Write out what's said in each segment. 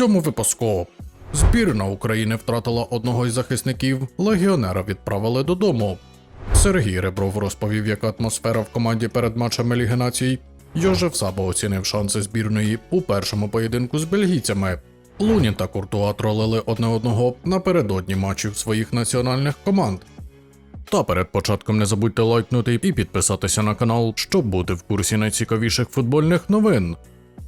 цьому випуску. Збірна України втратила одного із захисників, легіонера відправили додому. Сергій Ребров розповів, яка атмосфера в команді перед матчами Ліги Націй. Йожев Сабо оцінив шанси збірної у першому поєдинку з бельгійцями. Лунін та Куртуа тролили одне одного напередодні матчів своїх національних команд. Та перед початком не забудьте лайкнути і підписатися на канал, щоб бути в курсі найцікавіших футбольних новин.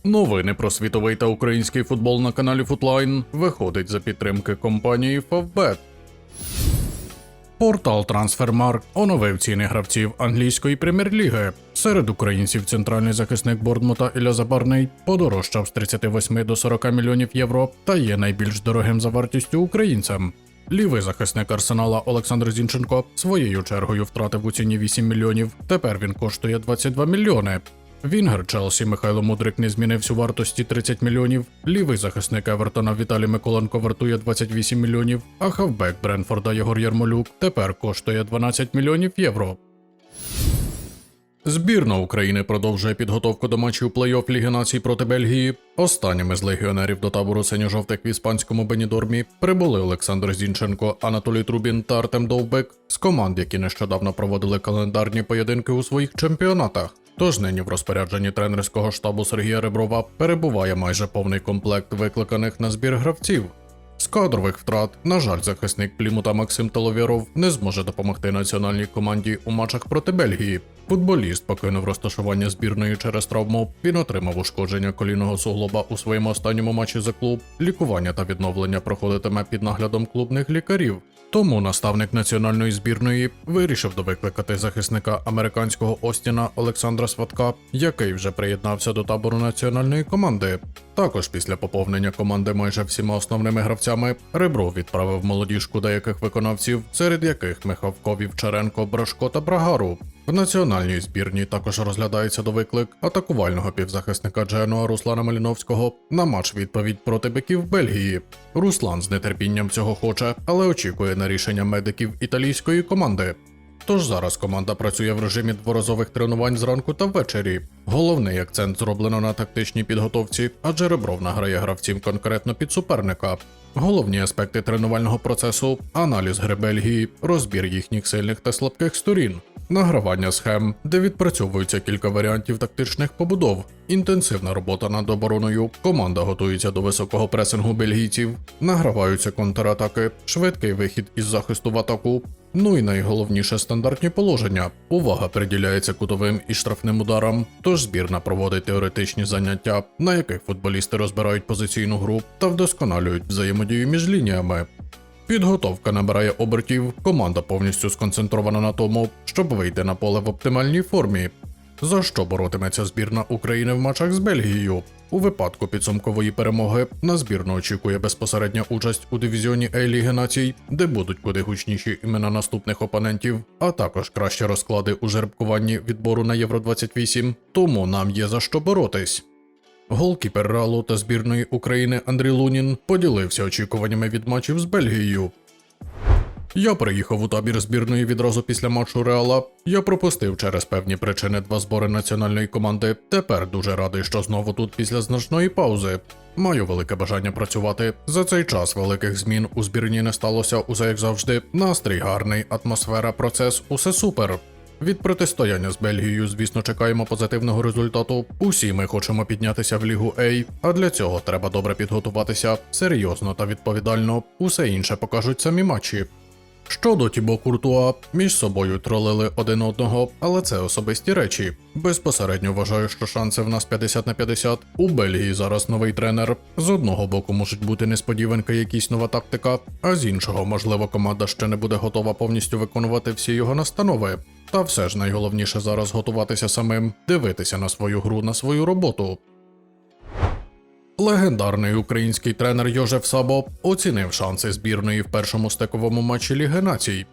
Новини про світовий та український футбол на каналі Футлайн виходить за підтримки компанії Favbet. Портал Трансфермарк оновив ціни гравців англійської прем'єр-ліги. Серед українців центральний захисник Бордмута Ілля Забарний подорожчав з 38 до 40 мільйонів євро та є найбільш дорогим за вартістю українцем. Лівий захисник Арсенала Олександр Зінченко своєю чергою втратив у ціні 8 мільйонів. Тепер він коштує 22 мільйони. Вінгер Челсі Михайло Мудрик не змінився у вартості 30 мільйонів. Лівий захисник Евертона Віталій Миколенко вартує 28 мільйонів, а хавбек Бренфорда Єгор Ярмолюк тепер коштує 12 мільйонів євро. Збірна України продовжує підготовку до матчів плей-офф Ліги Націй проти Бельгії. Останніми з легіонерів до табору синьо-жовтих в іспанському Бенідормі прибули Олександр Зінченко, Анатолій Трубін та Артем Довбек з команд, які нещодавно проводили календарні поєдинки у своїх чемпіонатах. Тож нині в розпорядженні тренерського штабу Сергія Реброва перебуває майже повний комплект викликаних на збір гравців. З кадрових втрат, на жаль, захисник Плімута Максим Толовєров не зможе допомогти національній команді у матчах проти Бельгії. Футболіст покинув розташування збірної через травму. Він отримав ушкодження колінного суглоба у своєму останньому матчі за клуб. Лікування та відновлення проходитиме під наглядом клубних лікарів. Тому наставник національної збірної вирішив довикликати захисника американського Остіна Олександра Сватка, який вже приєднався до табору національної команди. Також після поповнення команди майже всіма основними гравцями Ребров відправив молодіжку деяких виконавців, серед яких Михавко, Вівчаренко, Брашко та Брагару. В національній збірній також розглядається до виклик атакувального півзахисника Дженуа Руслана Маліновського на матч відповідь проти биків Бельгії. Руслан з нетерпінням цього хоче, але очікує на рішення медиків італійської команди. Тож зараз команда працює в режимі дворазових тренувань зранку та ввечері. Головний акцент зроблено на тактичній підготовці, адже Ребров награє гравців конкретно під суперника. Головні аспекти тренувального процесу аналіз гри Бельгії, розбір їхніх сильних та слабких сторін, награвання схем, де відпрацьовується кілька варіантів тактичних побудов, інтенсивна робота над обороною, команда готується до високого пресингу бельгійців, награваються контратаки, швидкий вихід із захисту в атаку. Ну і найголовніше стандартні положення. Увага приділяється кутовим і штрафним ударам, тож збірна проводить теоретичні заняття, на яких футболісти розбирають позиційну гру та вдосконалюють взаємодію між лініями. Підготовка набирає обертів, команда повністю сконцентрована на тому, щоб вийти на поле в оптимальній формі. За що боротиметься збірна України в матчах з Бельгією? У випадку підсумкової перемоги на збірну очікує безпосередня участь у дивізіоні А Ліги Націй, де будуть куди гучніші імена наступних опонентів, а також кращі розклади у жеребкуванні відбору на Євро 28, тому нам є за що боротись. Голкіпер Ралу та збірної України Андрій Лунін поділився очікуваннями від матчів з Бельгією. Я приїхав у табір збірної відразу після матчу Реала. Я пропустив через певні причини два збори національної команди. Тепер дуже радий, що знову тут після значної паузи. Маю велике бажання працювати. За цей час великих змін у збірні не сталося, усе як завжди. Настрій гарний, атмосфера, процес, усе супер. Від протистояння з Бельгією, звісно, чекаємо позитивного результату. Усі ми хочемо піднятися в лігу А, а для цього треба добре підготуватися, серйозно та відповідально. Усе інше покажуть самі матчі. Щодо Тібо Куртуа, між собою тролили один одного, але це особисті речі. Безпосередньо вважаю, що шанси в нас 50 на 50. У Бельгії зараз новий тренер. З одного боку можуть бути несподіванки, якісь нова тактика, а з іншого, можливо, команда ще не буде готова повністю виконувати всі його настанови. Та все ж найголовніше зараз готуватися самим, дивитися на свою гру, на свою роботу. Легендарний український тренер Йожеф Сабо оцінив шанси збірної в першому стековому матчі Ліги Націй.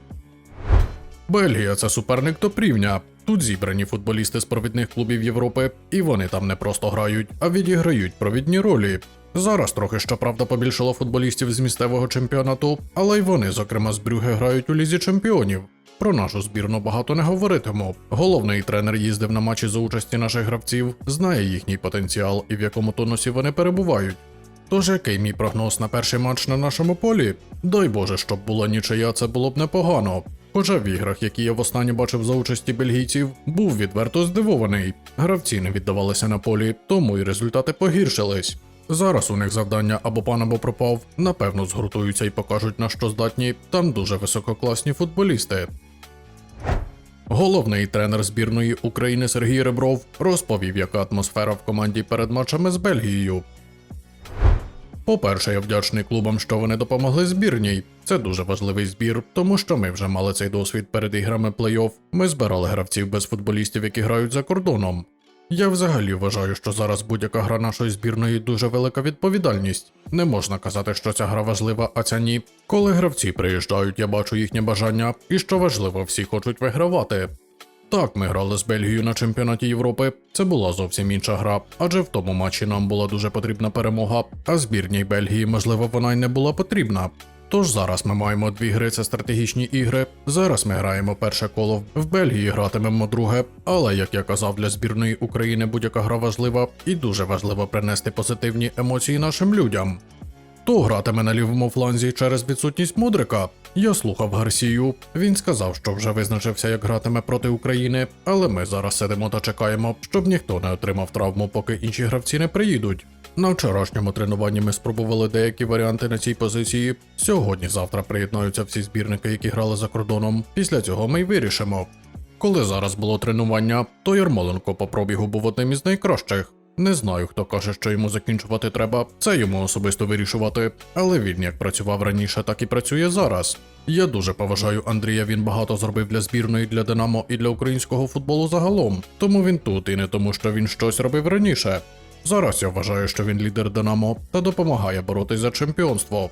Бельгія це суперник топ-рівня. Тут зібрані футболісти з провідних клубів Європи, і вони там не просто грають, а відіграють провідні ролі. Зараз трохи щоправда побільшало футболістів з місцевого чемпіонату, але й вони, зокрема з Брюге, грають у лізі чемпіонів. Про нашу збірну багато не говоритиму. Головний тренер їздив на матчі за участі наших гравців, знає їхній потенціал і в якому тонусі вони перебувають. Тож який мій прогноз на перший матч на нашому полі? Дай Боже, щоб була нічия, це було б непогано. Хоча в іграх, які я востаннє бачив за участі бельгійців, був відверто здивований. Гравці не віддавалися на полі, тому і результати погіршились. Зараз у них завдання або пан, або пропав. Напевно, згуртуються і покажуть на що здатні. Там дуже висококласні футболісти. Головний тренер збірної України Сергій Ребров розповів, яка атмосфера в команді перед матчами з Бельгією. По-перше, я вдячний клубам, що вони допомогли збірній. Це дуже важливий збір, тому що ми вже мали цей досвід перед іграми плей-офф. Ми збирали гравців без футболістів, які грають за кордоном. Я взагалі вважаю, що зараз будь-яка гра нашої збірної дуже велика відповідальність. Не можна казати, що ця гра важлива, а ця ні. Коли гравці приїжджають, я бачу їхнє бажання, і що важливо, всі хочуть вигравати. Так, ми грали з Бельгією на чемпіонаті Європи. Це була зовсім інша гра, адже в тому матчі нам була дуже потрібна перемога, а збірній Бельгії, можливо, вона й не була потрібна. Тож зараз ми маємо дві гри, це стратегічні ігри. Зараз ми граємо перше коло. В Бельгії гратимемо друге. Але як я казав, для збірної України будь-яка гра важлива і дуже важливо принести позитивні емоції нашим людям. Хто гратиме на лівому фланзі через відсутність Мудрика? Я слухав Гарсію. Він сказав, що вже визначився, як гратиме проти України, але ми зараз сидимо та чекаємо, щоб ніхто не отримав травму, поки інші гравці не приїдуть. На вчорашньому тренуванні ми спробували деякі варіанти на цій позиції. Сьогодні-завтра приєднаються всі збірники, які грали за кордоном. Після цього ми й вирішимо. Коли зараз було тренування, то Ярмоленко по пробігу був одним із найкращих. Не знаю, хто каже, що йому закінчувати треба, це йому особисто вирішувати. Але він як працював раніше, так і працює зараз. Я дуже поважаю Андрія. Він багато зробив для збірної, для Динамо і для українського футболу загалом. Тому він тут і не тому, що він щось робив раніше. Зараз я вважаю, що він лідер Динамо та допомагає боротись за чемпіонство.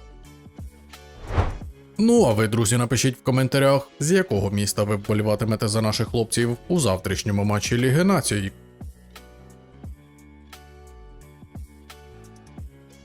Ну а ви, друзі, напишіть в коментарях, з якого міста ви вболіватимете за наших хлопців у завтрашньому матчі Ліги Націй.